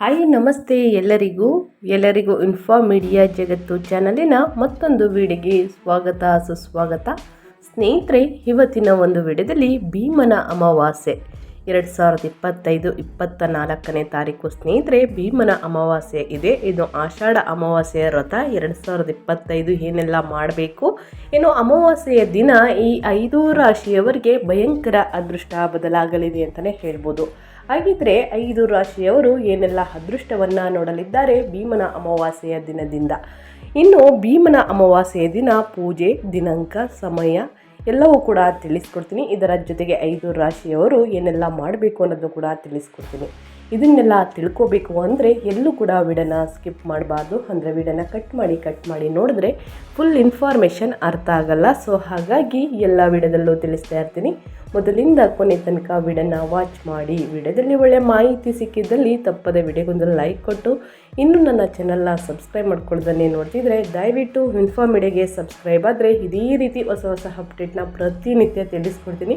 Hi ನಮಸ್ತೆ ಎಲ್ಲರಿಗೂ. ಎಲ್ಲರಿಗೂ ಇನ್ಫಾ ಮೀಡಿಯಾ ಜಗತ್ತು ಚಾನಲಿನ ಮತ್ತೊಂದು ವಿಡಿಯೋಗೆ ಸ್ವಾಗತ, ಸುಸ್ವಾಗತ. ಸ್ನೇಹಿತರೆ, ಇವತ್ತಿನ ಒಂದು ವಿಡಿಯೋದಲ್ಲಿ ಭೀಮನ ಅಮಾವಾಸ್ಯೆ. ಎರಡು ಸಾವಿರದ ಇಪ್ಪತ್ತೈದು ಇಪ್ಪತ್ತ ನಾಲ್ಕನೇ ತಾರೀಕು ಸ್ನೇಹಿತರೆ, ಭೀಮನ ಅಮಾವಾಸ್ಯೆ ಇದೆ. ಇದು ಆಷಾಢ ಅಮಾವಾಸ್ಯೆಯ ವ್ರತ. ಎರಡು ಸಾವಿರದ ಇಪ್ಪತ್ತೈದು ಏನೆಲ್ಲ ಮಾಡಬೇಕು? ಏನು ಅಮಾವಾಸ್ಯೆಯ ದಿನ ಈ ಐದು ರಾಶಿಯವರಿಗೆ ಭಯಂಕರ ಅದೃಷ್ಟ, ಬದಲಾಗಲಿದೆ ಅಂತಲೇ ಹೇಳ್ಬೋದು. ಹಾಗಿದ್ರೆ ಐದು ರಾಶಿಯವರು ಏನೆಲ್ಲ ಅದೃಷ್ಟವನ್ನು ನೋಡಲಿದ್ದಾರೆ ಭೀಮನ ಅಮಾವಾಸ್ಯೆಯ ದಿನದಿಂದ. ಇನ್ನು ಭೀಮನ ಅಮಾವಾಸ್ಯೆಯ ದಿನ ಪೂಜೆ, ದಿನಾಂಕ, ಸಮಯ ಎಲ್ಲವೂ ಕೂಡ ತಿಳಿಸ್ಕೊಡ್ತೀನಿ. ಇದರ ಜೊತೆಗೆ ಐದು ರಾಶಿಯವರು ಏನೆಲ್ಲ ಮಾಡಬೇಕು ಅನ್ನೋದು ಕೂಡ ತಿಳಿಸ್ಕೊಡ್ತೀನಿ. ಇದನ್ನೆಲ್ಲ ತಿಳ್ಕೋಬೇಕು ಅಂದರೆ ಎಲ್ಲೂ ಕೂಡ ವಿಡನ ಸ್ಕಿಪ್ ಮಾಡಬಾರ್ದು. ಅಂದರೆ ವಿಡನ ಕಟ್ ಮಾಡಿ ಕಟ್ ಮಾಡಿ ನೋಡಿದ್ರೆ ಫುಲ್ ಇನ್ಫಾರ್ಮೇಷನ್ ಅರ್ಥ ಆಗಲ್ಲ. ಸೊ ಹಾಗಾಗಿ ಎಲ್ಲ ವಿಡದಲ್ಲೂ ತಿಳಿಸ್ತಾ ಇರ್ತೀನಿ. ಮೊದಲಿಂದ ಕೊನೆ ತನಕ ವಿಡನ್ನು ವಾಚ್ ಮಾಡಿ ವಿಡಿಯೋದಲ್ಲಿ ಒಳ್ಳೆ ಮಾಹಿತಿ ಸಿಕ್ಕಿದ್ದಲ್ಲಿ ತಪ್ಪದೆ ವಿಡಿಯೋಗೊಂದು ಲೈಕ್ ಕೊಟ್ಟು, ಇನ್ನೂ ನನ್ನ ಚಾನಲ್ನ ಸಬ್ಸ್ಕ್ರೈಬ್ ಮಾಡ್ಕೊಳ್ದನ್ನೇ ನೋಡ್ತಿದ್ರೆ ದಯವಿಟ್ಟು ಇನ್ಫಾರ್ಮ್ ಸಬ್ಸ್ಕ್ರೈಬ್ ಆದರೆ ಇದೇ ರೀತಿ ಹೊಸ ಹೊಸ ಅಪ್ಡೇಟ್ನ ಪ್ರತಿನಿತ್ಯ ತಿಳಿಸ್ಕೊಡ್ತೀನಿ.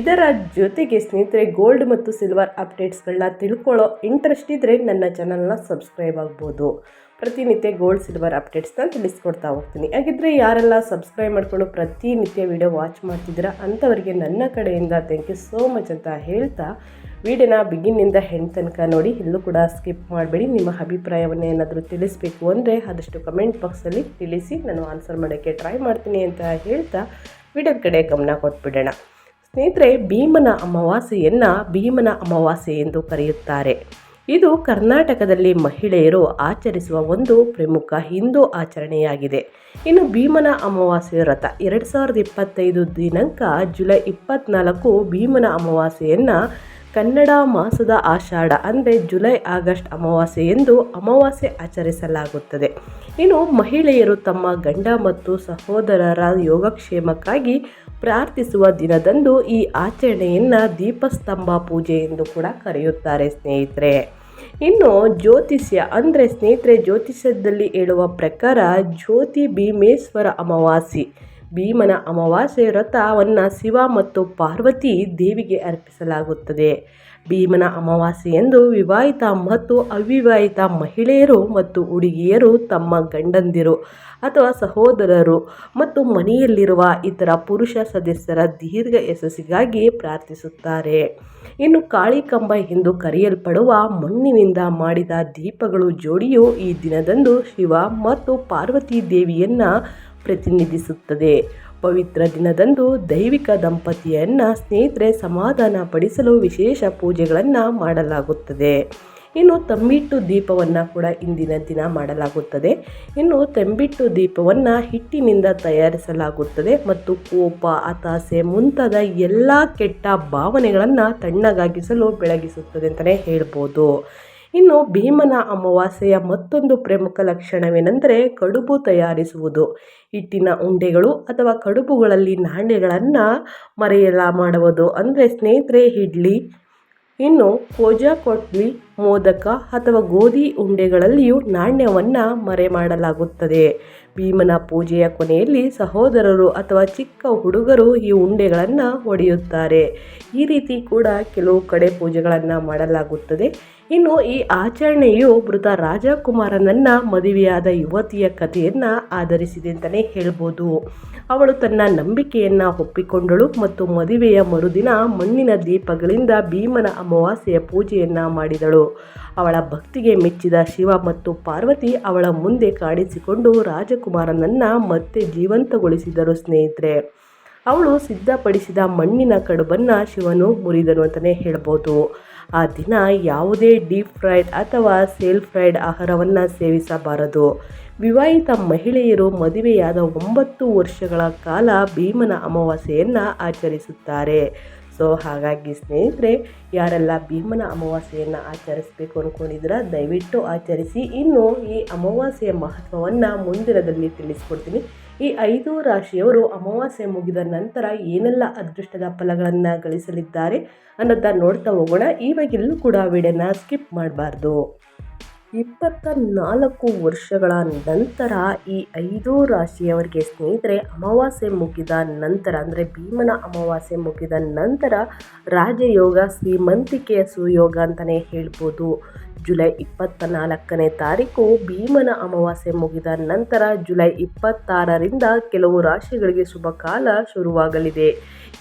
ಇದರ ಜೊತೆಗೆ ಸ್ನೇಹಿತರೆ ಗೋಲ್ಡ್ ಮತ್ತು ಸಿಲ್ವರ್ ಅಪ್ಡೇಟ್ಸ್ಗಳನ್ನ ತಿಳ್ಕೊಳ್ಳೋ ಇಂಟ್ರೆಸ್ಟ್ ಇದ್ದರೆ ನನ್ನ ಚಾನಲ್ನ ಸಬ್ಸ್ಕ್ರೈಬ್ ಆಗ್ಬೋದು. ಪ್ರತಿನಿತ್ಯ ಗೋಲ್ಡ್ ಸಿಲ್ವರ್ ಅಪ್ಡೇಟ್ಸ್ನ ತಿಳಿಸ್ಕೊಡ್ತಾ ಹೋಗ್ತೀನಿ. ಹಾಗಿದ್ರೆ ಯಾರೆಲ್ಲ ಸಬ್ಸ್ಕ್ರೈಬ್ ಮಾಡಿಕೊಂಡು ಪ್ರತಿನಿತ್ಯ ವಿಡಿಯೋ ವಾಚ್ ಮಾಡ್ತಿದ್ದೀರಾ ಅಂಥವರಿಗೆ ನನ್ನ ಕಡೆಯಿಂದ ಥ್ಯಾಂಕ್ ಯು ಸೋ ಮಚ್ ಅಂತ ಹೇಳ್ತಾ ವಿಡಿಯೋನ ಬಿಗಿನ್ನಿಂದ ಹೆಣ್ ತನಕ ನೋಡಿ. ಎಲ್ಲೂ ಕೂಡ ಸ್ಕಿಪ್ ಮಾಡಬೇಡಿ. ನಿಮ್ಮ ಅಭಿಪ್ರಾಯವನ್ನು ಏನಾದರೂ ತಿಳಿಸ್ಬೇಕು ಅಂದರೆ ಆದಷ್ಟು ಕಮೆಂಟ್ ಬಾಕ್ಸಲ್ಲಿ ತಿಳಿಸಿ. ನಾನು ಆನ್ಸರ್ ಮಾಡೋಕ್ಕೆ ಟ್ರೈ ಮಾಡ್ತೀನಿ ಅಂತ ಹೇಳ್ತಾ ವಿಡಿಯೋದ ಕಡೆ ಗಮನ ಕೊಟ್ಬಿಡೋಣ. ಸ್ನೇಹಿತರೆ, ಭೀಮನ ಅಮಾವಾಸ್ಯೆಯನ್ನು ಭೀಮನ ಅಮಾವಾಸ್ಯೆ ಎಂದು ಕರೆಯುತ್ತಾರೆ. ಇದು ಕರ್ನಾಟಕದಲ್ಲಿ ಮಹಿಳೆಯರು ಆಚರಿಸುವ ಒಂದು ಪ್ರಮುಖ ಹಿಂದೂ ಆಚರಣೆಯಾಗಿದೆ. ಇನ್ನು ಭೀಮನ ಅಮಾವಾಸ್ಯೆ ವ್ರತ ಎರಡು ಸಾವಿರದ ಇಪ್ಪತ್ತೈದು ದಿನಾಂಕ ಜುಲೈ ಇಪ್ಪತ್ತ್ನಾಲ್ಕು ಭೀಮನ ಅಮಾವಾಸ್ಯೆಯನ್ನು ಕನ್ನಡ ಮಾಸದ ಆಷಾಢ ಅಂದರೆ ಜುಲೈ ಆಗಸ್ಟ್ ಅಮಾವಾಸ್ಯೆ ಎಂದು ಅಮಾವಾಸ್ಯೆ ಆಚರಿಸಲಾಗುತ್ತದೆ. ಇನ್ನು ಮಹಿಳೆಯರು ತಮ್ಮ ಗಂಡ ಮತ್ತು ಸಹೋದರರ ಯೋಗಕ್ಷೇಮಕ್ಕಾಗಿ ಪ್ರಾರ್ಥಿಸುವ ದಿನದಂದು ಈ ಆಚರಣೆಯನ್ನು ದೀಪಸ್ತಂಭ ಪೂಜೆ ಎಂದು ಕೂಡ ಕರೆಯುತ್ತಾರೆ ಸ್ನೇಹಿತರೆ. ಇನ್ನು ಜ್ಯೋತಿಷ್ಯ ಅಂದರೆ ಸ್ನೇಹಿತರೆ, ಜ್ಯೋತಿಷ್ಯದಲ್ಲಿ ಹೇಳುವ ಪ್ರಕಾರ ಜ್ಯೋತಿ ಭೀಮೇಶ್ವರ ಅಮಾವಾಸಿ ಭೀಮನ ಅಮಾವಾಸ್ಯೆ ವ್ರತವನ್ನು ಶಿವ ಮತ್ತು ಪಾರ್ವತಿ ದೇವಿಗೆ ಅರ್ಪಿಸಲಾಗುತ್ತದೆ. ಭೀಮನ ಅಮಾವಾಸ್ಯೆಯಂದು ವಿವಾಹಿತ ಮತ್ತು ಅವಿವಾಹಿತ ಮಹಿಳೆಯರು ಮತ್ತು ಹುಡುಗಿಯರು ತಮ್ಮ ಗಂಡಂದಿರು ಅಥವಾ ಸಹೋದರರು ಮತ್ತು ಮನೆಯಲ್ಲಿರುವ ಇತರ ಪುರುಷ ಸದಸ್ಯರ ದೀರ್ಘ ಯಶಸ್ಸಿಗಾಗಿ ಪ್ರಾರ್ಥಿಸುತ್ತಾರೆ. ಇನ್ನು ಕಾಳಿಕಂಬ ಎಂದು ಕರೆಯಲ್ಪಡುವ ಮಣ್ಣಿನಿಂದ ಮಾಡಿದ ದೀಪಗಳು ಜೋಡಿಯು ಈ ದಿನದಂದು ಶಿವ ಮತ್ತು ಪಾರ್ವತಿ ದೇವಿಯನ್ನು ಪ್ರತಿನಿಧಿಸುತ್ತದೆ. ಪವಿತ್ರ ದಿನದಂದು ದೈವಿಕ ದಂಪತಿಯನ್ನು ಸ್ನೇಹಿತರೆ ಸಮಾಧಾನ ಪಡಿಸಲು ವಿಶೇಷ ಪೂಜೆಗಳನ್ನು ಮಾಡಲಾಗುತ್ತದೆ. ಇನ್ನು ತಂಬಿಟ್ಟು ದೀಪವನ್ನು ಕೂಡ ಇಂದಿನ ದಿನ ಮಾಡಲಾಗುತ್ತದೆ. ಇನ್ನು ತಂಬಿಟ್ಟು ದೀಪವನ್ನು ಹಿಟ್ಟಿನಿಂದ ತಯಾರಿಸಲಾಗುತ್ತದೆ ಮತ್ತು ಕೋಪ, ಹತಾಸೆ ಮುಂತಾದ ಎಲ್ಲ ಕೆಟ್ಟ ಭಾವನೆಗಳನ್ನು ತಣ್ಣಗಾಗಿಸಲು ಬೆಳಗಿಸುತ್ತದೆ ಅಂತಲೇ ಹೇಳ್ಬೋದು. ಇನ್ನು ಭೀಮನ ಅಮಾವಾಸ್ಯೆಯ ಮತ್ತೊಂದು ಪ್ರಮುಖ ಲಕ್ಷಣವೇನೆಂದರೆ ಕಡುಬು ತಯಾರಿಸುವುದು. ಹಿಟ್ಟಿನ ಉಂಡೆಗಳು ಅಥವಾ ಕಡುಬುಗಳಲ್ಲಿ ನಾಣ್ಯಗಳನ್ನು ಮರೆಯಲ ಮಾಡುವುದು ಅಂದರೆ ಸ್ನೇಹಿತರೆ ಇಡ್ಲಿ. ಇನ್ನು ಕೋಜಾ ಕೊಟ್ಲಿ, ಮೋದಕ ಅಥವಾ ಗೋಧಿ ಉಂಡೆಗಳಲ್ಲಿಯೂ ನಾಣ್ಯವನ್ನು ಮರೆ ಮಾಡಲಾಗುತ್ತದೆ ಭೀಮನ ಪೂಜೆಯ ಕೊನೆಯಲ್ಲಿ ಸಹೋದರರು ಅಥವಾ ಚಿಕ್ಕ ಹುಡುಗರು ಈ ಉಂಡೆಗಳನ್ನು ಹೊಡೆಯುತ್ತಾರೆ ಈ ರೀತಿ ಕೂಡ ಕೆಲವು ಕಡೆ ಪೂಜೆಗಳನ್ನು ಮಾಡಲಾಗುತ್ತದೆ. ಇನ್ನು ಈ ಆಚರಣೆಯು ಮೃತ ರಾಜಕುಮಾರನನ್ನ ಮದುವೆಯಾದ ಯುವತಿಯ ಕಥೆಯನ್ನು ಆಧರಿಸಿದೆ ಅಂತಲೇ ಹೇಳ್ಬೋದು. ಅವಳು ತನ್ನ ನಂಬಿಕೆಯನ್ನು ಒಪ್ಪಿಕೊಂಡಳು ಮತ್ತು ಮದುವೆಯ ಮರುದಿನ ಮಣ್ಣಿನ ದೀಪಗಳಿಂದ ಭೀಮನ ಅಮಾವಾಸ್ಯೆಯ ಪೂಜೆಯನ್ನು ಮಾಡಿದಳು. ಅವಳ ಭಕ್ತಿಗೆ ಮೆಚ್ಚಿದ ಶಿವ ಮತ್ತು ಪಾರ್ವತಿ ಅವಳ ಮುಂದೆ ಕಾಣಿಸಿಕೊಂಡು ರಾಜಕುಮಾರನನ್ನು ಮತ್ತೆ ಜೀವಂತಗೊಳಿಸಿದರು ಸ್ನೇಹಿತರೆ. ಅವಳು ಸಿದ್ಧಪಡಿಸಿದ ಮಣ್ಣಿನ ಕಡುಬನ್ನು ಶಿವನು ಮುರಿದನು ಅಂತಲೇ ಹೇಳ್ಬೋದು. ಆ ದಿನ ಯಾವುದೇ ಡೀಪ್ ಫ್ರೈಡ್ ಅಥವಾ ಸೇಲ್ ಫ್ರೈಡ್ ಆಹಾರವನ್ನು ಸೇವಿಸಬಾರದು. ವಿವಾಹಿತ ಮಹಿಳೆಯರು ಮದುವೆಯಾದ ಒಂಬತ್ತು ವರ್ಷಗಳ ಕಾಲ ಭೀಮನ ಅಮಾವಾಸ್ಯೆಯನ್ನು ಆಚರಿಸುತ್ತಾರೆ. ಸೊ, ಹಾಗಾಗಿ ಸ್ನೇಹಿತರೆ, ಯಾರೆಲ್ಲ ಭೀಮನ ಅಮಾವಾಸ್ಯೆಯನ್ನು ಆಚರಿಸಬೇಕು ಅಂದ್ಕೊಂಡಿದ್ದೀರಾ ದಯವಿಟ್ಟು ಆಚರಿಸಿ. ಇನ್ನು ಈ ಅಮಾವಾಸ್ಯೆಯ ಮಹತ್ವವನ್ನು ಮುಂದಿನದಲ್ಲಿ ತಿಳಿಸ್ಕೊಡ್ತೀನಿ. ಈ ಐದು ರಾಶಿಯವರು ಅಮಾವಾಸ್ಯೆ ಮುಗಿದ ನಂತರ ಏನೆಲ್ಲ ಅದೃಷ್ಟದ ಫಲಗಳನ್ನು ಗಳಿಸಲಿದ್ದಾರೆ ಅನ್ನೋದನ್ನ ನೋಡ್ತಾ ಹೋಗೋಣ. ಇವಾಗೆಲ್ಲೂ ಕೂಡ ವಿಡಿಯೋನ ಸ್ಕಿಪ್ ಮಾಡಬಾರ್ದು. ಇಪ್ಪತ್ತ ನಾಲ್ಕು ವರ್ಷಗಳ ನಂತರ ಈ ಐದು ರಾಶಿಯವರಿಗೆ ಸ್ನೇಹಿತರೆ, ಅಮಾವಾಸ್ಯೆ ಮುಗಿದ ನಂತರ ಅಂದರೆ ಭೀಮನ ಅಮಾವಾಸ್ಯೆ ಮುಗಿದ ನಂತರ ರಾಜಯೋಗ ಶ್ರೀಮಂತಿಕೆಯ ಸುಯೋಗ ಅಂತಲೇ ಹೇಳ್ಬೋದು. ಜುಲೈ ಇಪ್ಪತ್ತ ನಾಲ್ಕನೇ ತಾರೀಕು ಭೀಮನ ಅಮಾವಾಸ್ಯೆ ಮುಗಿದ ನಂತರ ಜುಲೈ ಇಪ್ಪತ್ತಾರರಿಂದ ಕೆಲವು ರಾಶಿಗಳಿಗೆ ಶುಭ ಕಾಲ ಶುರುವಾಗಲಿದೆ.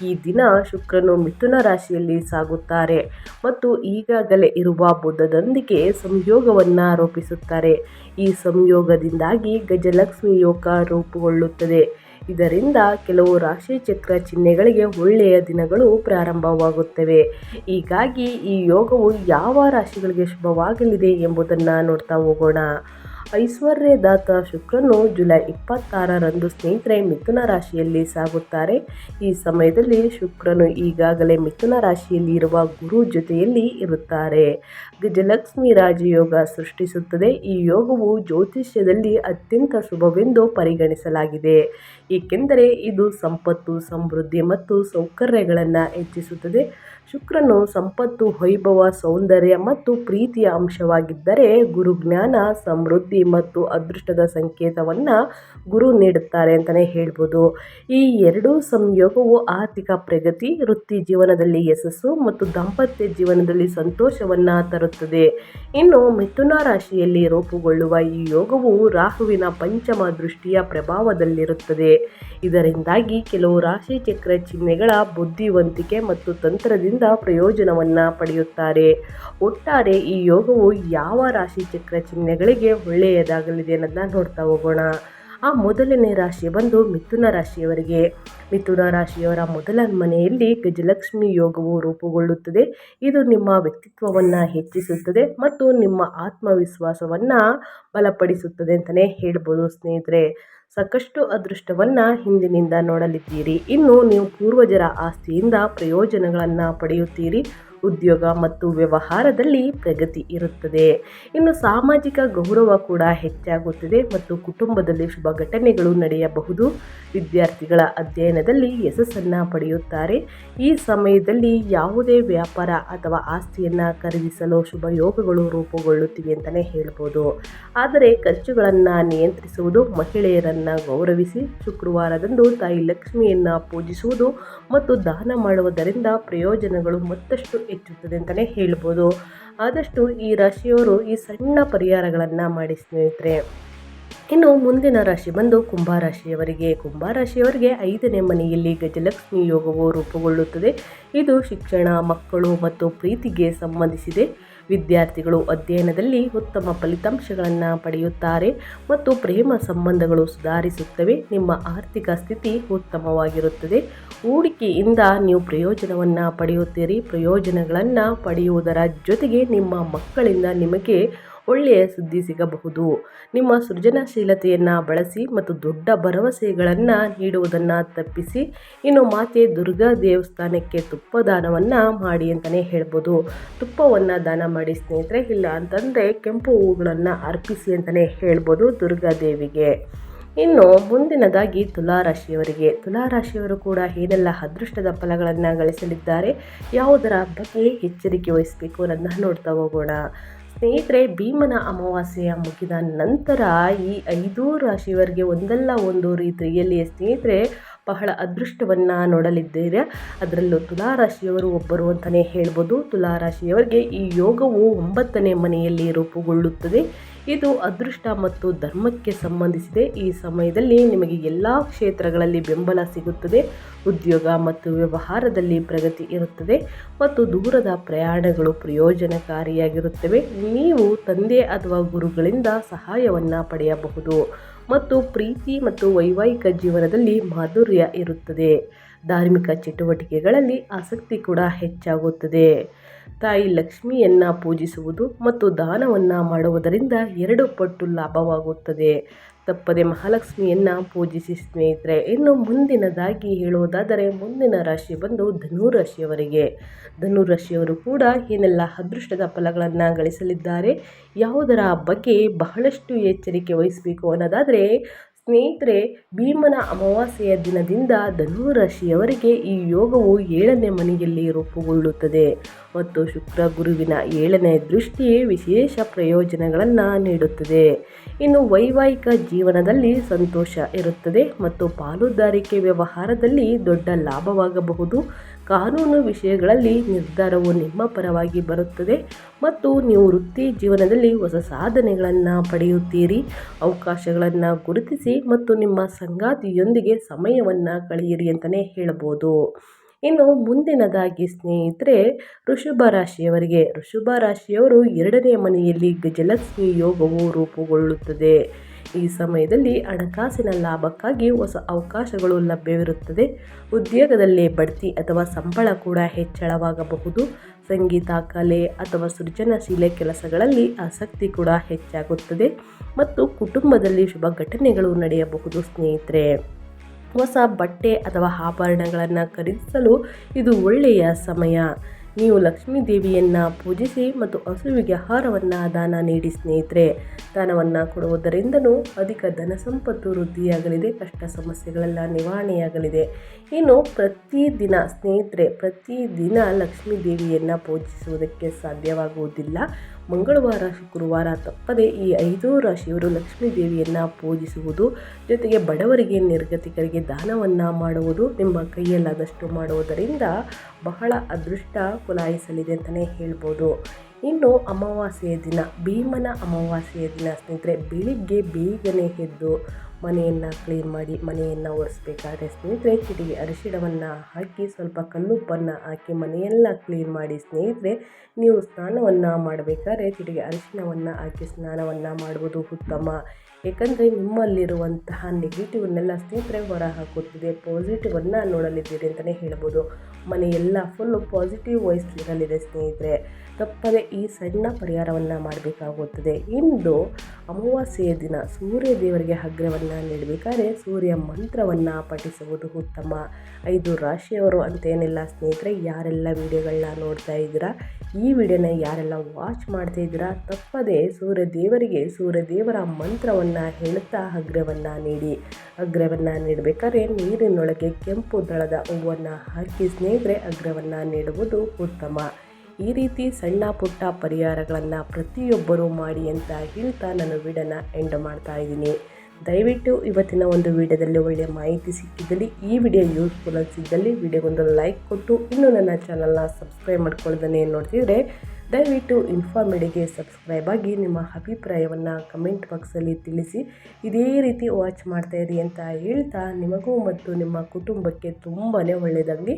ಈ ದಿನ ಶುಕ್ರನು ಮಿಥುನ ರಾಶಿಯಲ್ಲಿ ಸಾಗುತ್ತಾರೆ ಮತ್ತು ಈಗಾಗಲೇ ಇರುವ ಬುದ್ಧದೊಂದಿಗೆ ಸಂಯೋಗವನ್ನು ರೂಪಿಸುತ್ತಾರೆ. ಈ ಸಂಯೋಗದಿಂದಾಗಿ ಗಜಲಕ್ಷ್ಮಿ ಯೋಗ ರೂಪುಗೊಳ್ಳುತ್ತದೆ. ಇದರಿಂದ ಕೆಲವು ರಾಶಿ ಚಕ್ರ ಚಿಹ್ನೆಗಳಿಗೆ ಒಳ್ಳೆಯ ದಿನಗಳು ಪ್ರಾರಂಭವಾಗುತ್ತವೆ. ಹೀಗಾಗಿ ಈ ಯೋಗವು ಯಾವ ರಾಶಿಗಳಿಗೆ ಶುಭವಾಗಲಿದೆ ಎಂಬುದನ್ನು ನೋಡ್ತಾ ಹೋಗೋಣ. ಐಶ್ವರ್ಯದಾತ ಶುಕ್ರನು ಜುಲೈ ಇಪ್ಪತ್ತಾರರಂದು ಸ್ನೇಹಿತರೆ ಮಿಥುನ ರಾಶಿಯಲ್ಲಿ ಸಾಗುತ್ತಾರೆ. ಈ ಸಮಯದಲ್ಲಿ ಶುಕ್ರನು ಈಗಾಗಲೇ ಮಿಥುನ ರಾಶಿಯಲ್ಲಿ ಇರುವ ಗುರು ಜೊತೆಯಲ್ಲಿ ಇರುತ್ತಾರೆ. ಗಜಲಕ್ಷ್ಮಿ ರಾಜಯೋಗ ಸೃಷ್ಟಿಸುತ್ತದೆ. ಈ ಯೋಗವು ಜ್ಯೋತಿಷ್ಯದಲ್ಲಿ ಅತ್ಯಂತ ಶುಭವೆಂದು ಪರಿಗಣಿಸಲಾಗಿದೆ. ಏಕೆಂದರೆ ಇದು ಸಂಪತ್ತು, ಸಮೃದ್ಧಿ ಮತ್ತು ಸೌಕರ್ಯಗಳನ್ನು ಹೆಚ್ಚಿಸುತ್ತದೆ. ಶುಕ್ರನು ಸಂಪತ್ತು, ವೈಭವ, ಸೌಂದರ್ಯ ಮತ್ತು ಪ್ರೀತಿಯ ಅಂಶವಾಗಿದ್ದರೆ ಗುರುಜ್ಞಾನ, ಸಮೃದ್ಧಿ ಮತ್ತು ಅದೃಷ್ಟದ ಸಂಕೇತವನ್ನು ಗುರು ನೀಡುತ್ತಾರೆ ಅಂತಲೇ ಹೇಳ್ಬೋದು. ಈ ಎರಡೂ ಸಂಯೋಗವು ಆರ್ಥಿಕ ಪ್ರಗತಿ, ವೃತ್ತಿ ಜೀವನದಲ್ಲಿ ಯಶಸ್ಸು ಮತ್ತು ದಾಂಪತ್ಯ ಜೀವನದಲ್ಲಿ ಸಂತೋಷವನ್ನು ತರುತ್ತದೆ. ಇನ್ನು ಮಿಥುನ ರಾಶಿಯಲ್ಲಿ ರೂಪುಗೊಳ್ಳುವ ಈ ಯೋಗವು ರಾಹುವಿನ ಪಂಚಮ ದೃಷ್ಟಿಯ ಪ್ರಭಾವದಲ್ಲಿರುತ್ತದೆ. ಇದರಿಂದಾಗಿ ಕೆಲವು ರಾಶಿ ಚಕ್ರ ಚಿಹ್ನೆಗಳ ಬುದ್ಧಿವಂತಿಕೆ ಮತ್ತು ತಂತ್ರದಿಂದ ಪ್ರಯೋಜನವನ್ನು ಪಡೆಯುತ್ತಾರೆ. ಒಟ್ಟಾರೆ ಈ ಯೋಗವು ಯಾವ ರಾಶಿ ಚಕ್ರ ಚಿಹ್ನೆಗಳಿಗೆ ಒಳ್ಳೆಯದಾಗಲಿದೆ ಅನ್ನೋದನ್ನ ನೋಡ್ತಾ ಹೋಗೋಣ. ಆ ಮೊದಲನೇ ರಾಶಿ ಬಂದು ಮಿಥುನ ರಾಶಿಯವರಿಗೆ. ಮಿಥುನ ರಾಶಿಯವರ ಮೊದಲ ಮನೆಯಲ್ಲಿ ಗಜಲಕ್ಷ್ಮಿ ಯೋಗವು ರೂಪುಗೊಳ್ಳುತ್ತದೆ. ಇದು ನಿಮ್ಮ ವ್ಯಕ್ತಿತ್ವವನ್ನು ಹೆಚ್ಚಿಸುತ್ತದೆ ಮತ್ತು ನಿಮ್ಮ ಆತ್ಮವಿಶ್ವಾಸವನ್ನು ಬಲಪಡಿಸುತ್ತದೆ ಅಂತಲೇ ಹೇಳ್ಬೋದು ಸ್ನೇಹಿತರೆ. ಸಾಕಷ್ಟು ಅದೃಷ್ಟವನ್ನು ಹಿಂದಿನಿಂದ ನೋಡಲಿದ್ದೀರಿ. ಇನ್ನು ನೀವು ಪೂರ್ವಜರ ಆಸ್ತಿಯಿಂದ ಪ್ರಯೋಜನಗಳನ್ನು ಪಡೆಯುತ್ತೀರಿ. ಉದ್ಯೋಗ ಮತ್ತು ವ್ಯವಹಾರದಲ್ಲಿ ಪ್ರಗತಿ ಇರುತ್ತದೆ. ಇನ್ನು ಸಾಮಾಜಿಕ ಗೌರವ ಕೂಡ ಹೆಚ್ಚಾಗುತ್ತದೆ ಮತ್ತು ಕುಟುಂಬದಲ್ಲಿ ಶುಭ ಘಟನೆಗಳು ನಡೆಯಬಹುದು. ವಿದ್ಯಾರ್ಥಿಗಳ ಅಧ್ಯಯನದಲ್ಲಿ ಯಶಸ್ಸನ್ನು ಪಡೆಯುತ್ತಾರೆ. ಈ ಸಮಯದಲ್ಲಿ ಯಾವುದೇ ವ್ಯಾಪಾರ ಅಥವಾ ಆಸ್ತಿಯನ್ನು ಖರೀದಿಸಲು ಶುಭ ಯೋಗಗಳು ರೂಪುಗೊಳ್ಳುತ್ತಿವೆ ಅಂತಲೇ ಹೇಳ್ಬೋದು. ಆದರೆ ಖರ್ಚುಗಳನ್ನು ನಿಯಂತ್ರಿಸುವುದು ಮಹಿಳೆಯರನ್ನು ಗೌರವಿಸಿ ಶುಕ್ರವಾರದಂದು ತಾಯಿ ಲಕ್ಷ್ಮಿಯನ್ನು ಪೂಜಿಸುವುದು ಮತ್ತು ದಾನ ಮಾಡುವುದರಿಂದ ಪ್ರಯೋಜನಗಳು ಮತ್ತಷ್ಟು ಹೆಚ್ಚುತ್ತದೆ ಅಂತಲೇ ಹೇಳ್ಬೋದು. ಆದಷ್ಟು ಈ ರಾಶಿಯವರು ಈ ಸಣ್ಣ ಪರಿಹಾರಗಳನ್ನು ಮಾಡಿ ಸ್ನೇಹಿತರೆ. ಇನ್ನು ಮುಂದಿನ ರಾಶಿ ಬಂದು ಕುಂಭರಾಶಿಯವರಿಗೆ ಕುಂಭರಾಶಿಯವರಿಗೆ ಐದನೇ ಮನೆಯಲ್ಲಿ ಗಜಲಕ್ಷ್ಮಿ ಯೋಗವು ರೂಪುಗೊಳ್ಳುತ್ತದೆ. ಇದು ಶಿಕ್ಷಣ, ಮಕ್ಕಳು ಮತ್ತು ಪ್ರೀತಿಗೆ ಸಂಬಂಧಿಸಿದೆ. ವಿದ್ಯಾರ್ಥಿಗಳು ಅಧ್ಯಯನದಲ್ಲಿ ಉತ್ತಮ ಫಲಿತಾಂಶಗಳನ್ನು ಪಡೆಯುತ್ತಾರೆ ಮತ್ತು ಪ್ರೇಮ ಸಂಬಂಧಗಳು ಸುಧಾರಿಸುತ್ತವೆ. ನಿಮ್ಮ ಆರ್ಥಿಕ ಸ್ಥಿತಿ ಉತ್ತಮವಾಗಿರುತ್ತದೆ. ಹೂಡಿಕೆಯಿಂದ ನೀವು ಪ್ರಯೋಜನವನ್ನು ಪಡೆಯುತ್ತೀರಿ. ಪ್ರಯೋಜನಗಳನ್ನು ಪಡೆಯುವುದರ ಜೊತೆಗೆ ನಿಮ್ಮ ಮಕ್ಕಳಿಂದ ನಿಮಗೆ ಒಳ್ಳೆಯ ಸುದ್ದಿ ಸಿಗಬಹುದು. ನಿಮ್ಮ ಸೃಜನಶೀಲತೆಯನ್ನು ಬಳಸಿ ಮತ್ತು ದೊಡ್ಡ ಭರವಸೆಗಳನ್ನು ನೀಡುವುದನ್ನು ತಪ್ಪಿಸಿ. ಇನ್ನು ಮಾತೆ ದುರ್ಗಾ ದೇವಸ್ಥಾನಕ್ಕೆ ತುಪ್ಪ ದಾನವನ್ನು ಮಾಡಿ ಅಂತಲೇ ಹೇಳ್ಬೋದು. ತುಪ್ಪವನ್ನು ದಾನ ಮಾಡಿ ಸ್ನೇಹಿತರೆ, ಇಲ್ಲ ಅಂತಂದರೆ ಕೆಂಪು ಹೂಗಳನ್ನು ಅರ್ಪಿಸಿ ಅಂತಲೇ ಹೇಳ್ಬೋದು ದುರ್ಗಾದೇವಿಗೆ ಇನ್ನು ಮುಂದಿನದಾಗಿ ತುಲಾರಾಶಿಯವರಿಗೆ. ತುಲಾರಾಶಿಯವರು ಕೂಡ ಏನೆಲ್ಲ ಅದೃಷ್ಟದ ಫಲಗಳನ್ನು ಗಳಿಸಲಿದ್ದಾರೆ, ಯಾವುದರ ಬಗ್ಗೆ ಎಚ್ಚರಿಕೆ ವಹಿಸಬೇಕು ಅನ್ನೋದನ್ನು ನೋಡ್ತಾ ಹೋಗೋಣ. ಸ್ನೇಹಿತರೆ, ಭೀಮನ ಅಮಾವಾಸ್ಯೆಯ ಮುಗಿದ ನಂತರ ಈ ಐದು ರಾಶಿಯವರಿಗೆ ಒಂದಲ್ಲ ಒಂದು ರೀತಿಯಲ್ಲಿ ಸ್ನೇಹಿತರೆ, ಬಹಳ ಅದೃಷ್ಟವನ್ನು ನೋಡಲಿದ್ದೀರ. ಅದರಲ್ಲೂ ತುಲಾರಾಶಿಯವರು ಒಬ್ಬರು ಅಂತಲೇ ಹೇಳ್ಬೋದು. ತುಲಾರಾಶಿಯವರಿಗೆ ಈ ಯೋಗವು ಒಂಬತ್ತನೇ ಮನೆಯಲ್ಲಿ ರೂಪುಗೊಳ್ಳುತ್ತದೆ. ಇದು ಅದೃಷ್ಟ ಮತ್ತು ಧರ್ಮಕ್ಕೆ ಸಂಬಂಧಿಸಿದೆ. ಈ ಸಮಯದಲ್ಲಿ ನಿಮಗೆ ಎಲ್ಲ ಕ್ಷೇತ್ರಗಳಲ್ಲಿ ಬೆಂಬಲ ಸಿಗುತ್ತದೆ. ಉದ್ಯೋಗ ಮತ್ತು ವ್ಯವಹಾರದಲ್ಲಿ ಪ್ರಗತಿ ಇರುತ್ತದೆ ಮತ್ತು ದೂರದ ಪ್ರಯಾಣಗಳು ಪ್ರಯೋಜನಕಾರಿಯಾಗಿರುತ್ತವೆ. ನೀವು ತಂದೆ ಅಥವಾ ಗುರುಗಳಿಂದ ಸಹಾಯವನ್ನು ಪಡೆಯಬಹುದು ಮತ್ತು ಪ್ರೀತಿ ಮತ್ತು ವೈವಾಹಿಕ ಜೀವನದಲ್ಲಿ ಮಾಧುರ್ಯ ಇರುತ್ತದೆ. ಧಾರ್ಮಿಕ ಚಟುವಟಿಕೆಗಳಲ್ಲಿ ಆಸಕ್ತಿ ಕೂಡ ಹೆಚ್ಚಾಗುತ್ತದೆ. ತಾಯಿ ಲಕ್ಷ್ಮಿಯನ್ನು ಪೂಜಿಸುವುದು ಮತ್ತು ದಾನವನ್ನು ಮಾಡುವುದರಿಂದ ಎರಡು ಪಟ್ಟು ಲಾಭವಾಗುತ್ತದೆ. ತಪ್ಪದೆ ಮಹಾಲಕ್ಷ್ಮಿಯನ್ನು ಪೂಜಿಸಿ ಸ್ನೇಹಿತರೆ, ಇನ್ನು ಮುಂದಿನದಾಗಿ ಹೇಳುವುದಾದರೆ ಮುಂದಿನ ರಾಶಿ ಬಂದು ಧನು ರಾಶಿಯವರಿಗೆ ಧನು ರಾಶಿಯವರು ಕೂಡ ಏನೆಲ್ಲ ಅದೃಷ್ಟದ ಫಲಗಳನ್ನು ಗಳಿಸಲಿದ್ದಾರೆ, ಯಾವುದರ ಬಗ್ಗೆ ಬಹಳಷ್ಟು ಎಚ್ಚರಿಕೆ ವಹಿಸಬೇಕು ಅನ್ನೋದಾದರೆ ಸ್ನೇಹಿತರೆ, ಭೀಮನ ಅಮಾವಾಸ್ಯೆಯ ದಿನದಿಂದ ಧನುರಾಶಿಯವರಿಗೆ ಈ ಯೋಗವು ಏಳನೇ ಮನೆಯಲ್ಲಿ ರೂಪುಗೊಳ್ಳುತ್ತದೆ. ಮತ್ತು ಶುಕ್ರ ಗುರುವಿನ ಏಳನೇ ದೃಷ್ಟಿ ವಿಶೇಷ ಪ್ರಯೋಜನಗಳನ್ನು ನೀಡುತ್ತದೆ. ಇನ್ನು ವೈವಾಹಿಕ ಜೀವನದಲ್ಲಿ ಸಂತೋಷ ಇರುತ್ತದೆ ಮತ್ತು ಪಾಲುದಾರಿಕೆ ವ್ಯವಹಾರದಲ್ಲಿ ದೊಡ್ಡ ಲಾಭವಾಗಬಹುದು. ಕಾನೂನು ವಿಷಯಗಳಲ್ಲಿ ನಿರ್ಧಾರವು ನಿಮ್ಮ ಪರವಾಗಿ ಬರುತ್ತದೆ ಮತ್ತು ನೀವು ವೃತ್ತಿ ಜೀವನದಲ್ಲಿ ಹೊಸ ಸಾಧನೆಗಳನ್ನು ಪಡೆಯುತ್ತೀರಿ. ಅವಕಾಶಗಳನ್ನು ಗುರುತಿಸಿ ಮತ್ತು ನಿಮ್ಮ ಸಂಗಾತಿಯೊಂದಿಗೆ ಸಮಯವನ್ನು ಕಳೆಯಿರಿ ಅಂತಲೇ ಹೇಳ್ಬೋದು. ಇನ್ನು ಮುಂದಿನದಾಗಿ ಸ್ನೇಹಿತರೆ ಋಷಭ ರಾಶಿಯವರಿಗೆ. ಋಷಭ ರಾಶಿಯವರು ಎರಡನೇ ಮನೆಯಲ್ಲಿ ಗಜಲಕ್ಷ್ಮಿ ಯೋಗವು ರೂಪುಗೊಳ್ಳುತ್ತದೆ. ಈ ಸಮಯದಲ್ಲಿ ಹಣಕಾಸಿನ ಲಾಭಕ್ಕಾಗಿ ಹೊಸ ಅವಕಾಶಗಳು ಲಭ್ಯವಿರುತ್ತದೆ. ಉದ್ಯೋಗದಲ್ಲಿ ಬಡ್ತಿ ಅಥವಾ ಸಂಬಳ ಕೂಡ ಹೆಚ್ಚಳವಾಗಬಹುದು. ಸಂಗೀತ, ಕಲೆ ಅಥವಾ ಸೃಜನಶೀಲ ಕೆಲಸಗಳಲ್ಲಿ ಆಸಕ್ತಿ ಕೂಡ ಹೆಚ್ಚಾಗುತ್ತದೆ ಮತ್ತು ಕುಟುಂಬದಲ್ಲಿ ಶುಭ ಘಟನೆಗಳು ನಡೆಯಬಹುದು ಸ್ನೇಹಿತರೆ. ಹೊಸ ಬಟ್ಟೆ ಅಥವಾ ಆಭರಣಗಳನ್ನು ಖರೀದಿಸಲು ಇದು ಒಳ್ಳೆಯ ಸಮಯ. ನೀವು ಲಕ್ಷ್ಮೀ ದೇವಿಯನ್ನು ಪೂಜಿಸಿ ಮತ್ತು ಹಸುವಿಗೆ ಆಹಾರವನ್ನು ದಾನ ನೀಡಿ ಸ್ನೇಹಿತರೆ. ದಾನವನ್ನು ಕೊಡುವುದರಿಂದಲೂ ಅಧಿಕ ಧನ ಸಂಪತ್ತು ವೃದ್ಧಿಯಾಗಲಿದೆ, ಕಷ್ಟ ಸಮಸ್ಯೆಗಳೆಲ್ಲ ನಿವಾರಣೆಯಾಗಲಿದೆ. ಇನ್ನು ಪ್ರತಿದಿನ ಸ್ನೇಹಿತರೆ ಪ್ರತಿದಿನ ಲಕ್ಷ್ಮೀ ದೇವಿಯನ್ನು ಪೂಜಿಸುವುದಕ್ಕೆ ಸಾಧ್ಯವಾಗುವುದಿಲ್ಲ. ಮಂಗಳವಾರ, ಶುಕ್ರವಾರ ತಪ್ಪದೆ ಈ ಐದು ರಾಶಿಯವರು ಲಕ್ಷ್ಮೀ ದೇವಿಯನ್ನು ಪೂಜಿಸುವುದು, ಜೊತೆಗೆ ಬಡವರಿಗೆ ನಿರ್ಗತಿಕರಿಗೆ ದಾನವನ್ನು ಮಾಡುವುದು, ನಿಮ್ಮ ಕೈಯಲ್ಲಾದಷ್ಟು ಮಾಡುವುದರಿಂದ ಬಹಳ ಅದೃಷ್ಟ ಕುಲಾಯಿಸಲಿದೆ ಅಂತಲೇ ಹೇಳ್ಬೋದು. ಇನ್ನು ಅಮಾವಾಸ್ಯೆಯ ದಿನ, ಭೀಮನ ಅಮಾವಾಸ್ಯೆಯ ದಿನ ಸ್ನೇಹಿತರೆ, ಬೆಳಿಗ್ಗೆ ಬೇಗನೆ ಎದ್ದು ಮನೆಯನ್ನು ಕ್ಲೀನ್ ಮಾಡಿ ಮನೆಯನ್ನು ಒರೆಸ್ಬೇಕಾದ್ರೆ ಸ್ನೇಹಿತರೆ ಚಿಟಿಗೆ ಅರಿಶಿಣವನ್ನು ಹಾಕಿ ಸ್ವಲ್ಪ ಕಲ್ಲುಪ್ಪನ್ನು ಹಾಕಿ ಮನೆಯೆಲ್ಲ ಕ್ಲೀನ್ ಮಾಡಿ ಸ್ನೇಹಿತರೆ ನೀವು ಸ್ನಾನವನ್ನು ಮಾಡಬೇಕಾದ್ರೆ ಚಿಟಿಗೆ ಅರಿಶಿಣವನ್ನು ಹಾಕಿ ಸ್ನಾನವನ್ನು ಮಾಡುವುದು ಉತ್ತಮ. ಏಕೆಂದರೆ ನಿಮ್ಮಲ್ಲಿರುವಂತಹ ನೆಗೆಟಿವ್ನೆಲ್ಲ ಸ್ನೇಹಿತರೆ ಹೊರ ಹಾಕುತ್ತಿದೆ ಪಾಸಿಟಿವನ್ನು ನೋಡಲಿದ್ದೀರಿ ಅಂತಲೇ ಹೇಳ್ಬೋದು. ಮನೆಯೆಲ್ಲ ಫುಲ್ಲು ಪಾಸಿಟಿವ್ ವಾಯ್ಸ್ ಇರಲಿದೆ ಸ್ನೇಹಿತರೆ. ತಪ್ಪದೆ ಈ ಸಣ್ಣ ಪರಿಹಾರವನ್ನು ಮಾಡಬೇಕಾಗುತ್ತದೆ. ಇಂದು ಅಮಾವಾಸ್ಯೆಯ ದಿನ ಸೂರ್ಯ ದೇವರಿಗೆ ಹಗ್ರವನ್ನು ನೀಡಬೇಕಾದ್ರೆ ಸೂರ್ಯ ಮಂತ್ರವನ್ನು ಪಠಿಸುವುದು ಉತ್ತಮ. ಐದು ರಾಶಿಯವರು ಅಂತೇನಿಲ್ಲ ಸ್ನೇಹಿತರೆ, ಯಾರೆಲ್ಲ ವಿಡಿಯೋಗಳನ್ನ ನೋಡ್ತಾ ಇದ್ದೀರಾ, ಈ ವಿಡಿಯೋನ ಯಾರೆಲ್ಲ ವಾಚ್ ಮಾಡ್ತಾ ಇದ್ದೀರಾ, ತಪ್ಪದೆ ಸೂರ್ಯ ದೇವರಿಗೆ ಸೂರ್ಯ ದೇವರ ಮಂತ್ರವನ್ನು ಹೇಳುತ್ತಾ ಹಗ್ರವನ್ನು ನೀಡಿ. ಅಗ್ರವನ್ನು ನೀಡಬೇಕಾದ್ರೆ ನೀರಿನೊಳಗೆ ಕೆಂಪು ದಳದ ಹೂವನ್ನು ಹಾಕಿ ಸ್ನೇಹಿತರೆ, ಅಗ್ರವನ್ನು ನೀಡುವುದು ಉತ್ತಮ. ಈ ರೀತಿ ಸಣ್ಣ ಪುಟ್ಟ ಪರಿಹಾರಗಳನ್ನು ಪ್ರತಿಯೊಬ್ಬರೂ ಮಾಡಿ ಅಂತ ಹೇಳ್ತಾ ನಾನು ವಿಡಿಯೋನ ಎಂಡ್ ಮಾಡ್ತಾ ಇದ್ದೀನಿ. ದಯವಿಟ್ಟು ಇವತ್ತಿನ ಒಂದು ವಿಡಿಯೋದಲ್ಲಿ ಒಳ್ಳೆಯ ಮಾಹಿತಿ ಸಿಕ್ಕಿದ್ದಲ್ಲಿ ಈ ವಿಡಿಯೋ ಯೂಸ್ಫುಲ್ ಅನಿಸಿದ್ದಲ್ಲಿ ವಿಡಿಯೋಗೊಂದು ಲೈಕ್ ಕೊಟ್ಟು ಇನ್ನೂ ನನ್ನ ಚಾನಲ್ನ ಸಬ್ಸ್ಕ್ರೈಬ್ ಮಾಡ್ಕೊಳ್ಳೋದನ್ನೇ ನೋಡ್ತಿದ್ರೆ ದಯವಿಟ್ಟು ಇನ್ಫಾರ್ಮೇಡಿಗೆ ಸಬ್ಸ್ಕ್ರೈಬ್ ಆಗಿ ನಿಮ್ಮ ಅಭಿಪ್ರಾಯವನ್ನು ಕಮೆಂಟ್ ಬಾಕ್ಸಲ್ಲಿ ತಿಳಿಸಿ. ಇದೇ ರೀತಿ ವಾಚ್ ಮಾಡ್ತಾಯಿರಿ ಅಂತ ಹೇಳ್ತಾ ನಿಮಗೂ ಮತ್ತು ನಿಮ್ಮ ಕುಟುಂಬಕ್ಕೆ ತುಂಬಾ ಒಳ್ಳೆಯದಾಗಲಿ